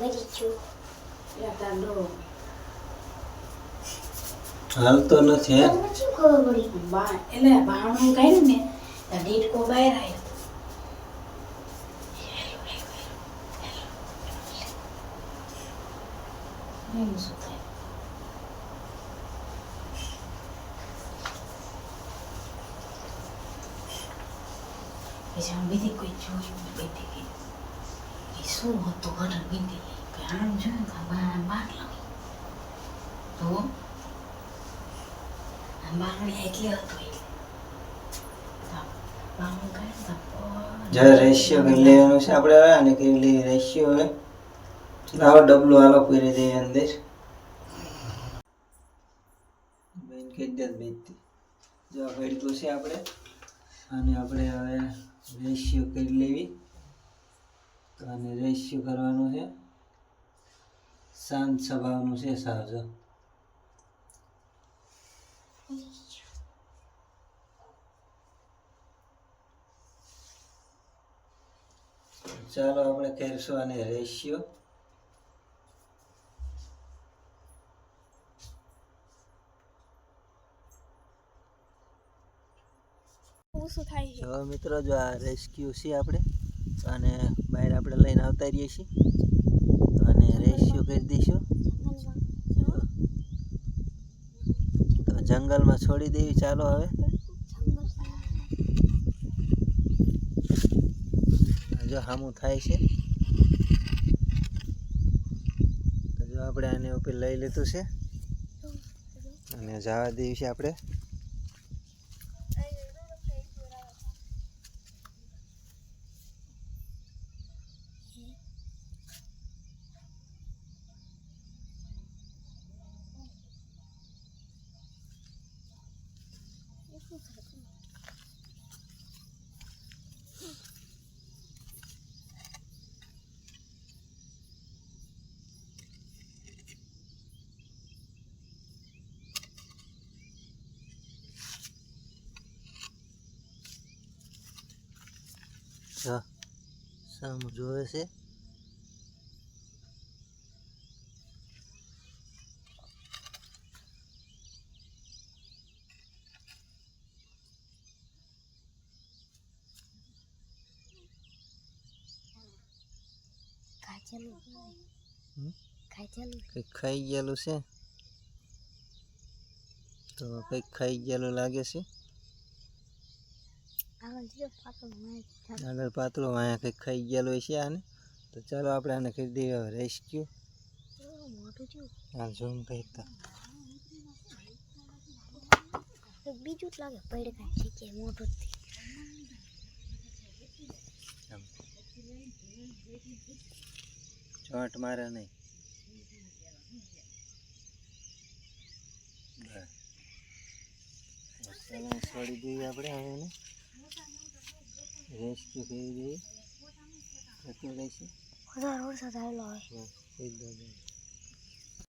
મરી ગયું યા હાલતો નથી હે શું ખબર પડી એટલે ભાણું કાઢ્યું ને દીટકો બહાર આવ્યો બીજી કોઈ જોયું ગઈ એ શું કે બહાર જ્યારે રેશિયો કરી લેવાનું છે આપણે હવે આને કરી લઈએ રેશિયો હવે લાવો ડબલું આલો કરી દઈએ અંદર બેન કહી દે બેનથી જો આ છે આપણે અને આપણે હવે રેશિયો કરી લેવી તો આને રેશિયો કરવાનું છે. શાંત સ્વભાવનું છે સાવજો ચાલો આપણે કરીશું આને રેશિયો મિત્રો જો આ રેસ્ક્યુ છે આપણે. અને બહાર આપણે લઈને આવતા રહીએ છીએ. અને રેસ્ક્યુ કરી દઈશું. તો જંગલમાં છોડી દેવી, ચાલો હવે. જો સામું થાય છે. તો જો આપણે આને ઉપર લઈ લીધું છે. અને જવા દેવી છે આપણે. જો સામું જોવે છે કંઈક ખાઈ ગયેલું છે? તો કંઈક ખાઈ ગયેલું લાગે છે? આગળ પાતળું અહીંયા કંઈક ખાઈ ગયેલું છે આને? તો ચાલો આપણે આને કરી દઈએ રેસ્ક્યુ આ ઝૂમ કંઈક તો. બીજું જ લાગે પૈડે કાંઈ મોટું જ થયું આમ. ચોંટ મારે નહીં. ચાલો છોડી દઈએ આપણે હવે એને. રેસ્ક્યુ કરી દઈએ જતું રહેશે. વધારે વરસાદ આવેલો હોય. દો